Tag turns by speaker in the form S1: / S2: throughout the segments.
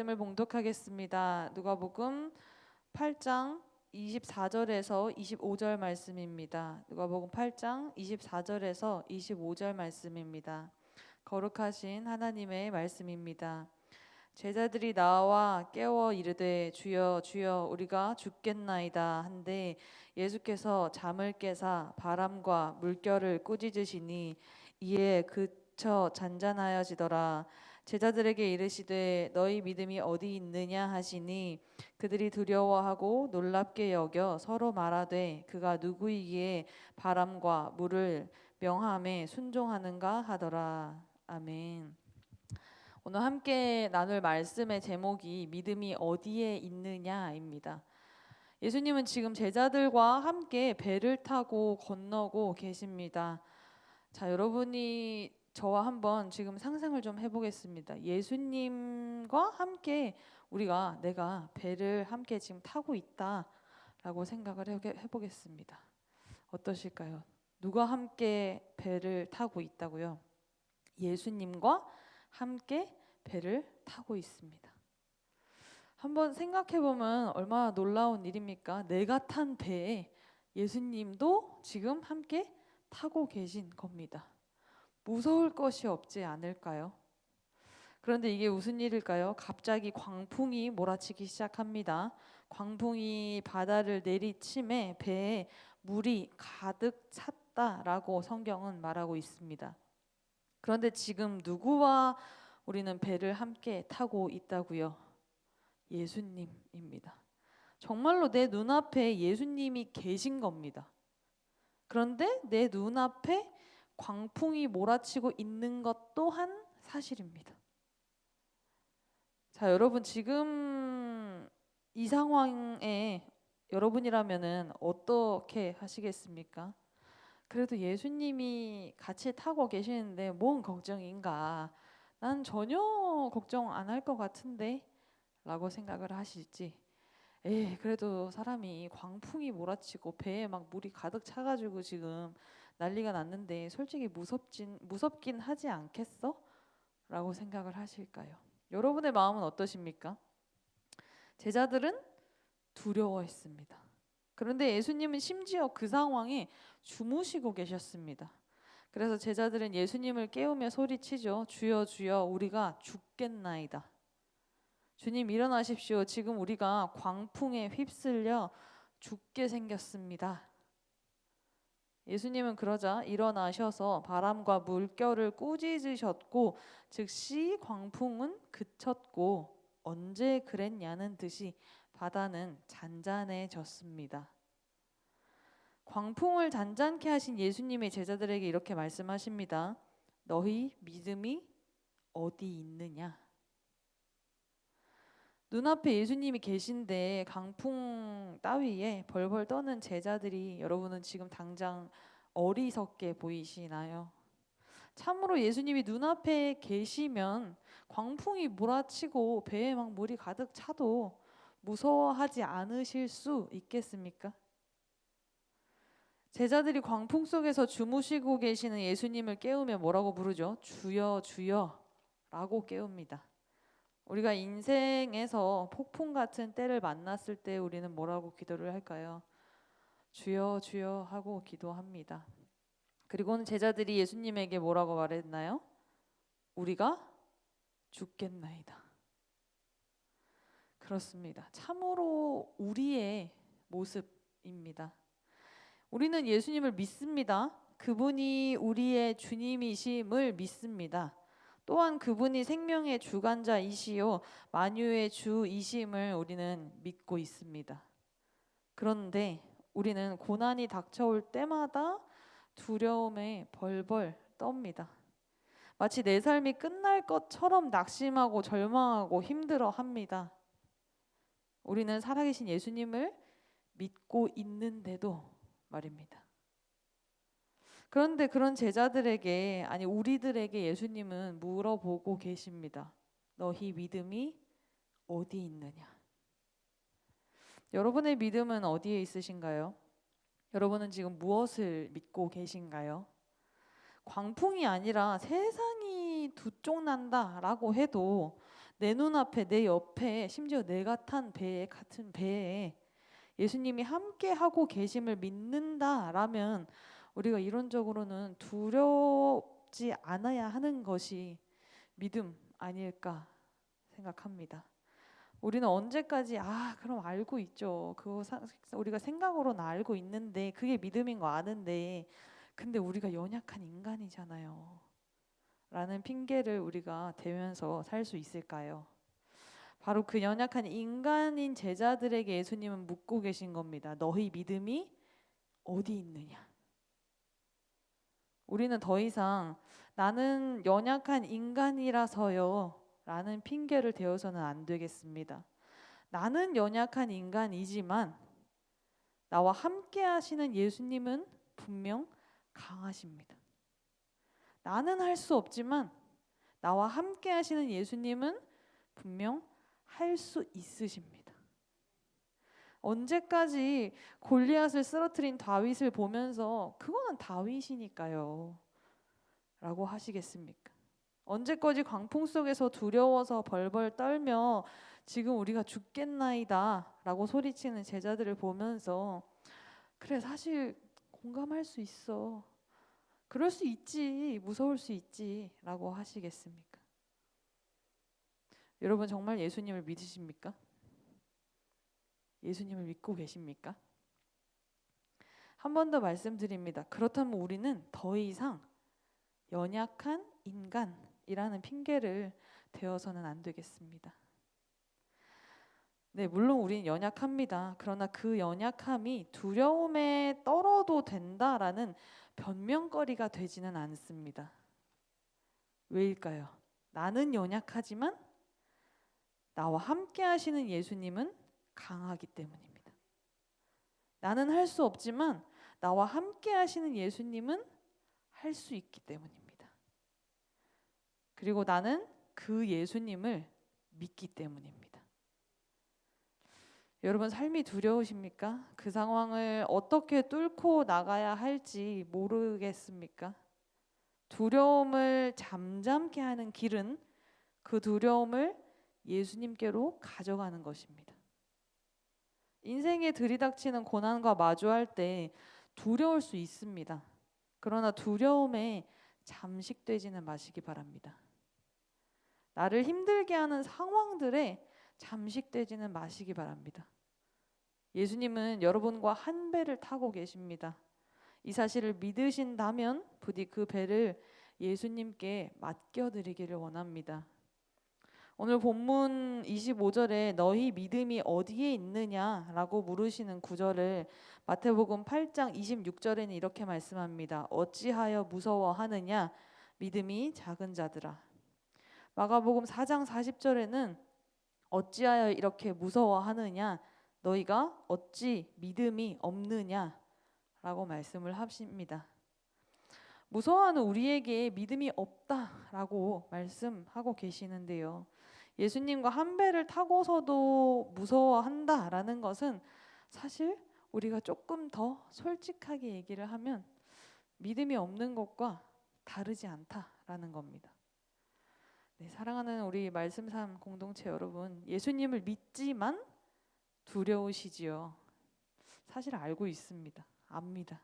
S1: 말씀을 봉독하겠습니다. 누가복음 8장 24절에서 25절 말씀입니다. 누가복음 8장 24절에서 25절 말씀입니다. 거룩하신 하나님의 말씀입니다. 제자들이 나와 깨워 이르되 주여 주여 우리가 죽겠나이다 한데 예수께서 잠을 깨사 바람과 물결을 꾸짖으시니 이에 그쳐 잔잔하여지더라 제자들에게 이르시되 너희 믿음이 어디 있느냐 하시니 그들이 두려워하고 놀랍게 여겨 서로 말하되 그가 누구이기에 바람과 물을 명함에 순종하는가 하더라 아멘. 오늘 함께 나눌 말씀의 제목이 믿음이 어디에 있느냐입니다. 예수님은 지금 제자들과 함께 배를 타고 건너고 계십니다. 자, 여러분이 저와 한번 지금 상상을 좀 해보겠습니다. 예수님과 함께 우리가 내가 배를 함께 지금 타고 있다라고 생각을 해보겠습니다. 어떠실까요? 누가 함께 배를 타고 있다고요? 예수님과 함께 배를 타고 있습니다. 한번 생각해 보면 얼마나 놀라운 일입니까? 내가 탄 배에 예수님도 지금 함께 타고 계신 겁니다. 무서울 것이 없지 않을까요? 그런데 이게 무슨 일일까요? 갑자기 광풍이 몰아치기 시작합니다. 광풍이 바다를 내리침에 배에 물이 가득 찼다라고 성경은 말하고 있습니다. 그런데 지금 누구와 우리는 배를 함께 타고 있다고요? 예수님입니다. 정말로 내 눈앞에 예수님이 계신 겁니다. 그런데 내 눈앞에 광풍이 몰아치고 있는 것 또한 사실입니다. 자, 여러분 지금 이 상황에 여러분이라면은 어떻게 하시겠습니까? 그래도 예수님이 같이 타고 계시는데 뭔 걱정인가? 난 전혀 걱정 안 할 것 같은데 라고 생각을 하실지 에 그래도 사람이 광풍이 몰아치고 배에 막 물이 가득 차가지고 지금 난리가 났는데 솔직히 무섭진 무섭긴 하지 않겠어? 라고 생각을 하실까요? 여러분의 마음은 어떠십니까? 제자들은 두려워했습니다. 그런데 예수님은 심지어 그 상황에 주무시고 계셨습니다. 그래서 제자들은 예수님을 깨우며 소리치죠. 주여 주여 우리가 죽겠나이다. 주님 일어나십시오. 지금 우리가 광풍에 휩쓸려 죽게 생겼습니다. 예수님은 그러자 일어나셔서 바람과 물결을 꾸짖으셨고 즉시 광풍은 그쳤고 언제 그랬냐는 듯이 바다는 잔잔해졌습니다. 광풍을 잔잔케 하신 예수님의 제자들에게 이렇게 말씀하십니다. 너희 믿음이 어디 있느냐? 눈앞에 예수님이 계신데 강풍 따위에 벌벌 떠는 제자들이 여러분은 지금 당장 어리석게 보이시나요? 참으로 예수님이 눈앞에 계시면 광풍이 몰아치고 배에 막 물이 가득 차도 무서워하지 않으실 수 있겠습니까? 제자들이 광풍 속에서 주무시고 계시는 예수님을 깨우며 뭐라고 부르죠? 주여 주여 라고 깨웁니다. 우리가 인생에서 폭풍 같은 때를 만났을 때 우리는 뭐라고 기도를 할까요? 주여 주여 하고 기도합니다. 그리고는 제자들이 예수님에게 뭐라고 말했나요? 우리가 죽겠나이다. 그렇습니다. 참으로 우리의 모습입니다. 우리는 예수님을 믿습니다. 그분이 우리의 주님이심을 믿습니다. 또한 그분이 생명의 주관자이시요 만유의 주이심을 우리는 믿고 있습니다. 그런데 우리는 고난이 닥쳐올 때마다 두려움에 벌벌 떱니다. 마치 내 삶이 끝날 것처럼 낙심하고 절망하고 힘들어 합니다. 우리는 살아계신 예수님을 믿고 있는데도 말입니다. 그런데 그런 제자들에게 아니 우리들에게 예수님은 물어보고 계십니다. 너희 믿음이 어디 있느냐? 여러분의 믿음은 어디에 있으신가요? 여러분은 지금 무엇을 믿고 계신가요? 광풍이 아니라 세상이 두 쪽 난다라고 해도 내 눈앞에 내 옆에 심지어 내가 탄 배에 같은 배에 예수님이 함께 하고 계심을 믿는다라면 우리가 이론적으로는 두렵지 않아야 하는 것이 믿음 아닐까 생각합니다. 우리는 언제까지 아 그럼 알고 있죠. 사- 우리가 생각으로는 알고 있는데 그게 믿음인 거 아는데 근데 우리가 연약한 인간이잖아요. 라는 핑계를 우리가 대면서 살 수 있을까요? 바로 그 연약한 인간인 제자들에게 예수님은 묻고 계신 겁니다. 너희 믿음이 어디 있느냐? 우리는 더 이상 나는 연약한 인간이라서요. 라는 핑계를 대어서는 안 되겠습니다. 나는 연약한 인간이지만 나와 함께 하시는 예수님은 분명 강하십니다. 나는 할 수 없지만 나와 함께 하시는 예수님은 분명 할 수 있으십니다. 언제까지 골리앗을 쓰러뜨린 다윗을 보면서 그거는 다윗이니까요. 라고 하시겠습니까? 언제까지 광풍 속에서 두려워서 벌벌 떨며 지금 우리가 죽겠나이다 라고 소리치는 제자들을 보면서 그래 사실 공감할 수 있어. 그럴 수 있지. 무서울 수 있지. 라고 하시겠습니까? 여러분 정말 예수님을 믿으십니까? 예수님을 믿고 계십니까? 한 번 더 말씀드립니다. 그렇다면 우리는 더 이상 연약한 인간이라는 핑계를 대어서는 안 되겠습니다. 네, 물론 우리는 연약합니다. 그러나 그 연약함이 두려움에 떨어도 된다라는 변명거리가 되지는 않습니다. 왜일까요? 나는 연약하지만 나와 함께 하시는 예수님은 강하기 때문입니다. 나는 할 수 없지만 나와 함께 하시는 예수님은 할 수 있기 때문입니다. 그리고 나는 그 예수님을 믿기 때문입니다. 여러분 삶이 두려우십니까? 그 상황을 어떻게 뚫고 나가야 할지 모르겠습니까? 두려움을 잠잠케 하는 길은 그 두려움을 예수님께로 가져가는 것입니다. 인생에 들이닥치는 고난과 마주할 때 두려울 수 있습니다. 그러나 두려움에 잠식되지는 마시기 바랍니다. 나를 힘들게 하는 상황들에 잠식되지는 마시기 바랍니다. 예수님은 여러분과 한 배를 타고 계십니다. 이 사실을 믿으신다면 부디 그 배를 예수님께 맡겨드리기를 원합니다. 오늘 본문 25절에 너희 믿음이 어디에 있느냐라고 물으시는 구절을 마태복음 8장 26절에는 이렇게 말씀합니다. 어찌하여 무서워하느냐 믿음이 작은 자들아. 마가복음 4장 40절에는 어찌하여 이렇게 무서워하느냐 너희가 어찌 믿음이 없느냐라고 말씀을 하십니다. 무서워하는 우리에게 믿음이 없다라고 말씀하고 계시는데요. 예수님과 한 배를 타고서도 무서워한다라는 것은 사실 우리가 조금 더 솔직하게 얘기를 하면 믿음이 없는 것과 다르지 않다라는 겁니다. 네, 사랑하는 우리 말씀 삶 공동체 여러분, 예수님을 믿지만 두려우시지요. 사실 알고 있습니다. 압니다.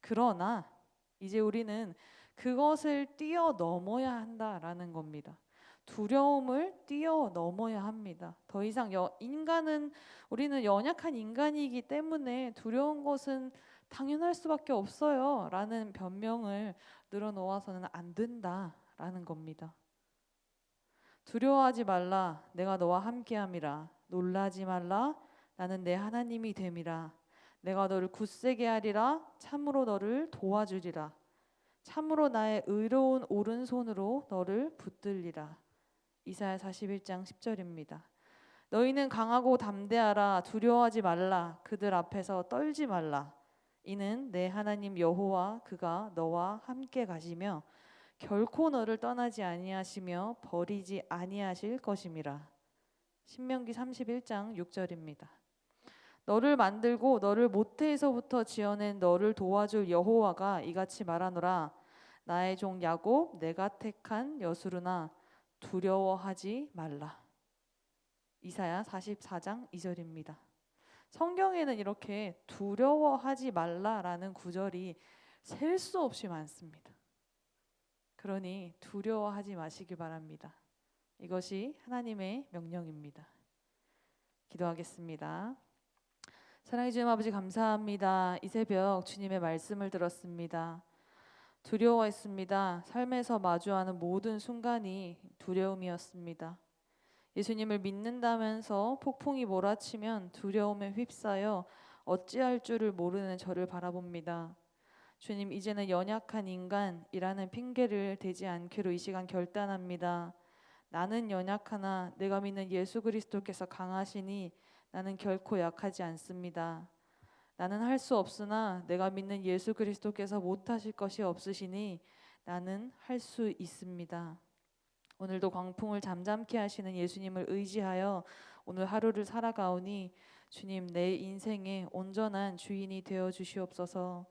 S1: 그러나 이제 우리는 그것을 뛰어넘어야 한다라는 겁니다. 두려움을 뛰어넘어야 합니다. 더 이상 여, 인간은 우리는 연약한 인간이기 때문에 두려운 것은 당연할 수밖에 없어요 라는 변명을 늘어놓아서는 안 된다 라는 겁니다. 두려워하지 말라. 내가 너와 함께함이라. 놀라지 말라. 나는 내 하나님이 됨이라. 내가 너를 굳세게 하리라. 참으로 너를 도와주리라. 참으로 나의 의로운 오른손으로 너를 붙들리라 이사야 41장 10절입니다. 너희는 강하고 담대하라 두려워하지 말라 그들 앞에서 떨지 말라 이는 내 하나님 여호와 그가 너와 함께 가시며 결코 너를 떠나지 아니하시며 버리지 아니하실 것임이라. 신명기 31장 6절입니다. 너를 만들고 너를 모태에서부터 지어낸 너를 도와줄 여호와가 이같이 말하노라 나의 종 야곱 내가 택한 여수르나 두려워하지 말라. 이사야 44장 2절입니다. 성경에는 이렇게 두려워하지 말라라는 구절이 셀 수 없이 많습니다. 그러니 두려워하지 마시기 바랍니다. 이것이 하나님의 명령입니다. 기도하겠습니다. 사랑해 주님 아버지 감사합니다. 이 새벽 주님의 말씀을 들었습니다. 두려워했습니다. 삶에서 마주하는 모든 순간이 두려움이었습니다. 예수님을 믿는다면서 폭풍이 몰아치면 두려움에 휩싸여 어찌할 줄을 모르는 저를 바라봅니다. 주님 이제는 연약한 인간이라는 핑계를 대지 않기로 이 시간 결단합니다. 나는 연약하나 내가 믿는 예수 그리스도께서 강하시니 나는 결코 약하지 않습니다. 나는 할 수 없으나 내가 믿는 예수 그리스도께서 못하실 것이 없으시니 나는 할 수 있습니다. 오늘도 광풍을 잠잠케 하시는 예수님을 의지하여 오늘 하루를 살아가오니 주님 내 인생의 온전한 주인이 되어 주시옵소서.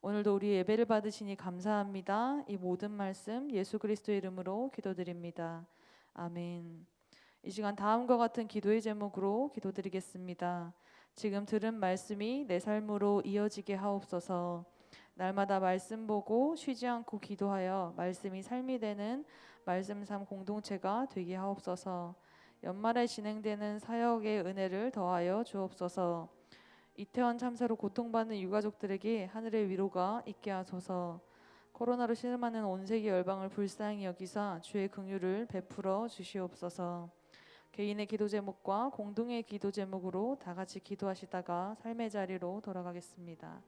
S1: 오늘도 우리 예배를 받으시니 감사합니다. 이 모든 말씀 예수 그리스도의 이름으로 기도드립니다. 아멘. 이 시간 다음과 같은 기도의 제목으로 기도드리겠습니다. 지금 들은 말씀이 내 삶으로 이어지게 하옵소서. 날마다 말씀 보고 쉬지 않고 기도하여 말씀이 삶이 되는 말씀 삶 공동체가 되게 하옵소서. 연말에 진행되는 사역의 은혜를 더하여 주옵소서. 이태원 참사로 고통받는 유가족들에게 하늘의 위로가 있게 하소서. 코로나로 실험하는 온 세계 열방을 불쌍히 여기사 주의 긍휼을 베풀어 주시옵소서. 개인의 기도 제목과 공동의 기도 제목으로 다 같이 기도하시다가 삶의 자리로 돌아가겠습니다.